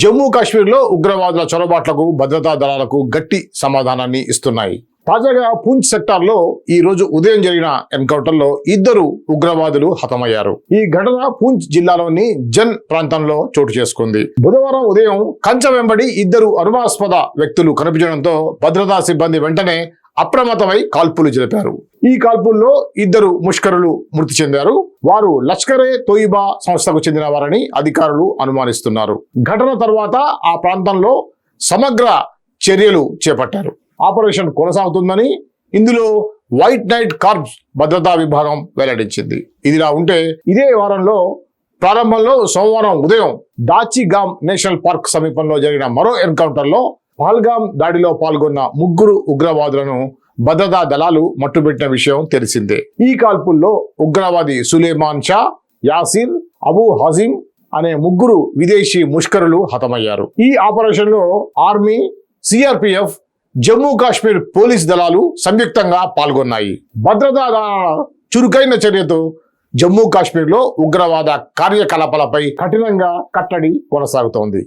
జమ్మూ కాశ్మీర్లో ఉగ్రవాదుల చొరబాట్లకు భద్రతా దళాలకు గట్టి సమాధానాన్ని ఇస్తున్నాయి. తాజాగా పూంచ్ సెక్టార్లో ఈ రోజు ఉదయం జరిగిన ఎన్కౌంటర్లో ఇద్దరు ఉగ్రవాదులు హతమయ్యారు. ఈ ఘటన పూంచ్ జిల్లాలోని జన్ ప్రాంతంలో చోటు చేసుకుంది. బుధవారం ఉదయం కంచ వెంబడి ఇద్దరు అనుమానాస్పద వ్యక్తులు కనిపించడంతో భద్రతా సిబ్బంది వెంటనే అప్రమత్తమై కాల్పులు జరిపారు. ఈ కాల్పుల్లో ఇద్దరు ముష్కరులు మృతి చెందారు. వారు లష్కరే తోయిబా సంస్థకు చెందిన వారని అధికారులు అనుమానిస్తున్నారు. ఘటన తర్వాత ఆ ప్రాంతంలో సమగ్ర చర్యలు చేపట్టారు. ఆపరేషన్ కొనసాగుతుందని ఇందులో వైట్ నైట్ కార్ప్స్ భద్రతా విభాగం వెల్లడించింది. ఇదిలా ఉంటే ఇదే వారంలో ప్రారంభంలో సోమవారం ఉదయం దాచిగామ్ నేషనల్ పార్క్ సమీపంలో జరిగిన మరో ఎన్కౌంటర్లో పాల్గామ్ దాడిలో పాల్గొన్న ముగ్గురు ఉగ్రవాదులను భద్రతా దళాలు మట్టుబెట్టిన విషయం తెలిసిందే. ఈ కాల్పుల్లో ఉగ్రవాది సులేమాన్ షా యాసిర్ అబూ హజీం అనే ముగ్గురు విదేశీ ముష్కరులు హతమయ్యారు. ఈ ఆపరేషన్లో army CRPF Jammu Kashmir police దళాలు సంయుక్తంగా పాల్గొన్నాయి. భద్రతా దళాల చురుకైన చర్యతో జమ్మూ కాశ్మీర్లో ఉగ్రవాద కార్యకలాపాలపై కఠినంగా కట్టడి కొనసాగుతోంది.